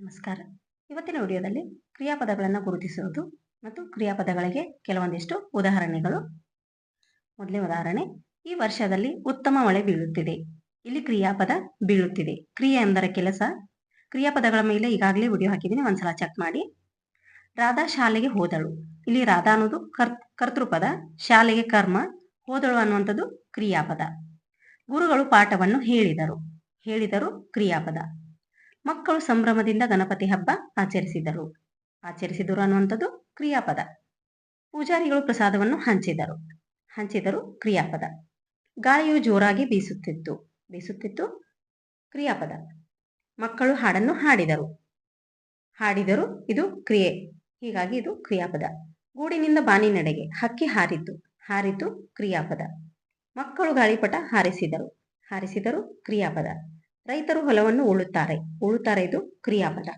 ನಮಸ್ಕಾರ. ಇವತ್ತಿನ ವಿಡಿಯೋದಲ್ಲಿ ಕ್ರಿಯಾಪದಗಳನ್ನು ಗುರುತಿಸುವುದು ಮತ್ತು ಕ್ರಿಯಾಪದಗಳಿಗೆ ಕೆಲವೊಂದಿಷ್ಟು ಉದಾಹರಣೆಗಳು. ಮೊದಲನೇ ಉದಾಹರಣೆ, ಈ ವರ್ಷದಲ್ಲಿ ಉತ್ತಮ ಮಳೆ ಬೀಳುತ್ತಿದೆ. ಇಲ್ಲಿ ಕ್ರಿಯಾಪದ ಬೀಳುತ್ತಿದೆ. ಕ್ರಿಯೆ ಎಂದರೆ ಕೆಲಸ. ಕ್ರಿಯಾಪದಗಳ ಮೇಲೆ ಈಗಾಗಲೇ ವಿಡಿಯೋ ಹಾಕಿದ್ದೀನಿ, ಒಂದ್ಸಲ ಚೆಕ್ ಮಾಡಿ. ರಾಧಾ ಶಾಲೆಗೆ ಹೋದಳು. ಇಲ್ಲಿ ರಾಧಾ ಅನ್ನೋದು ಕರ್, ಕರ್ತೃಪದ, ಶಾಲೆಗೆ ಕರ್ಮ, ಹೋದಳು ಅನ್ನುವಂಥದ್ದು ಕ್ರಿಯಾಪದ. ಗುರುಗಳು ಪಾಠವನ್ನು ಹೇಳಿದರು. ಹೇಳಿದರು ಕ್ರಿಯಾಪದ. ಮಕ್ಕಳು ಸಂಭ್ರಮದಿಂದ ಗಣಪತಿ ಹಬ್ಬ ಆಚರಿಸಿದರು. ಆಚರಿಸಿದರು ಅನ್ನುವಂಥದ್ದು ಕ್ರಿಯಾಪದ. ಪೂಜಾರಿಗಳು ಪ್ರಸಾದವನ್ನು ಹಂಚಿದರು. ಹಂಚಿದರು ಕ್ರಿಯಾಪದ. ಗಾಳಿಯು ಜೋರಾಗಿ ಬೀಸುತ್ತಿತ್ತು. ಬೀಸುತ್ತಿತ್ತು ಕ್ರಿಯಾಪದ. ಮಕ್ಕಳು ಹಾಡನ್ನು ಹಾಡಿದರು. ಹಾಡಿದರು, ಇದು ಕ್ರಿಯೆ. ಹೀಗಾಗಿ ಇದು ಕ್ರಿಯಾಪದ. ಗೂಡಿನಿಂದ ಬಾನಿನೆಡೆಗೆ ಹಕ್ಕಿ ಹಾರಿತು. ಹಾರಿತು ಕ್ರಿಯಾಪದ. ಮಕ್ಕಳು ಗಾಳಿಪಟ ಹಾರಿಸಿದರು. ಹಾರಿಸಿದರು ಕ್ರಿಯಾಪದ. ರೈತರು ಹೊಲವನ್ನು ಉಳುತ್ತಾರೆ. ಉಳುತ್ತಾರೆ ಇದು ಕ್ರಿಯಾಪದ.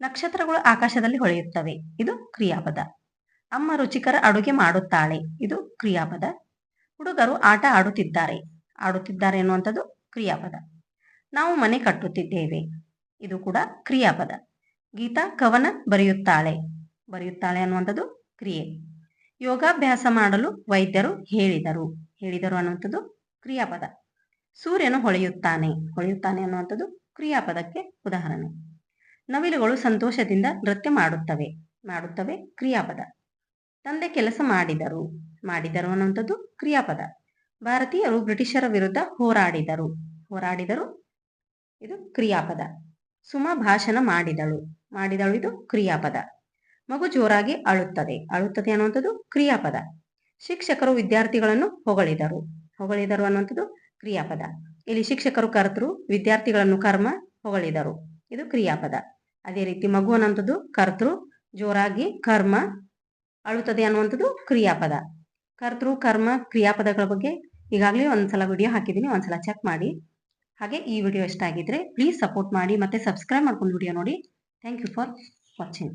ನಕ್ಷತ್ರಗಳು ಆಕಾಶದಲ್ಲಿ ಹೊಳೆಯುತ್ತವೆ. ಇದು ಕ್ರಿಯಾಪದ. ಅಮ್ಮ ರುಚಿಕರ ಅಡುಗೆ ಮಾಡುತ್ತಾಳೆ. ಇದು ಕ್ರಿಯಾಪದ. ಹುಡುಗರು ಆಟ ಆಡುತ್ತಿದ್ದಾರೆ. ಆಡುತ್ತಿದ್ದಾರೆ ಅನ್ನುವಂಥದ್ದು ಕ್ರಿಯಾಪದ. ನಾವು ಮನೆ ಕಟ್ಟುತ್ತಿದ್ದೇವೆ. ಇದು ಕೂಡ ಕ್ರಿಯಾಪದ. ಗೀತಾ ಕವನ ಬರೆಯುತ್ತಾಳೆ. ಬರೆಯುತ್ತಾಳೆ ಅನ್ನುವಂಥದ್ದು ಕ್ರಿಯೆ. ಯೋಗಾಭ್ಯಾಸ ಮಾಡಲು ವೈದ್ಯರು ಹೇಳಿದರು. ಹೇಳಿದರು ಅನ್ನುವಂಥದ್ದು ಕ್ರಿಯಾಪದ. ಸೂರ್ಯನು ಹೊಳೆಯುತ್ತಾನೆ. ಹೊಳೆಯುತ್ತಾನೆ ಅನ್ನುವಂಥದ್ದು ಕ್ರಿಯಾಪದಕ್ಕೆ ಉದಾಹರಣೆ. ನವಿಲುಗಳು ಸಂತೋಷದಿಂದ ನೃತ್ಯ ಮಾಡುತ್ತವೆ. ಮಾಡುತ್ತವೆ ಕ್ರಿಯಾಪದ. ತಂದೆ ಕೆಲಸ ಮಾಡಿದರು. ಮಾಡಿದರು ಅನ್ನುವಂಥದ್ದು ಕ್ರಿಯಾಪದ. ಭಾರತೀಯರು ಬ್ರಿಟಿಷರ ವಿರುದ್ಧ ಹೋರಾಡಿದರು. ಹೋರಾಡಿದರು. ಇದು ಕ್ರಿಯಾಪದ. ಸುಮ ಭಾಷಣ ಮಾಡಿದಳು. ಮಾಡಿದಳು ಇದು ಕ್ರಿಯಾಪದ. ಮಗು ಜೋರಾಗಿ ಅಳುತ್ತದೆ. ಅಳುತ್ತದೆ ಅನ್ನುವಂಥದ್ದು ಕ್ರಿಯಾಪದ. ಶಿಕ್ಷಕರು ವಿದ್ಯಾರ್ಥಿಗಳನ್ನು ಹೊಗಳಿದರು. ಹೊಗಳಿದರು ಅನ್ನುವಂಥದ್ದು ಕ್ರಿಯಾಪದ. ಇಲ್ಲಿ ಶಿಕ್ಷಕರು ಕರ್ತರು, ವಿದ್ಯಾರ್ಥಿಗಳನ್ನು ಕರ್ಮ ಹೊಗಳಿದರು. ಇದು ಕ್ರಿಯಾಪದ. ಅದೇ ರೀತಿ ಮಗು ಅನ್ನುವಂಥದ್ದು ಕರ್ತೃ ಜೋರಾಗಿ ಕರ್ಮ ಅಳುತ್ತದೆ ಅನ್ನುವಂಥದ್ದು ಕ್ರಿಯಾಪದ. ಕರ್ತೃ ಕರ್ಮ, ಕ್ರಿಯಾಪದಗಳ ಬಗ್ಗೆ ಈಗಾಗಲೇ ಒಂದ್ಸಲ ವಿಡಿಯೋ ಹಾಕಿದ್ದೀನಿ, ಒಂದ್ಸಲ ಚೆಕ್ ಮಾಡಿ. ಹಾಗೆ ಈ ವಿಡಿಯೋ ಇಷ್ಟ ಆಗಿದ್ರೆ ಪ್ಲೀಸ್ ಸಪೋರ್ಟ್ ಮಾಡಿ ಮತ್ತೆ ಸಬ್ಸ್ಕ್ರೈಬ್ ಮಾಡ್ಕೊಂಡು ವಿಡಿಯೋ ನೋಡಿ. Thank you for watching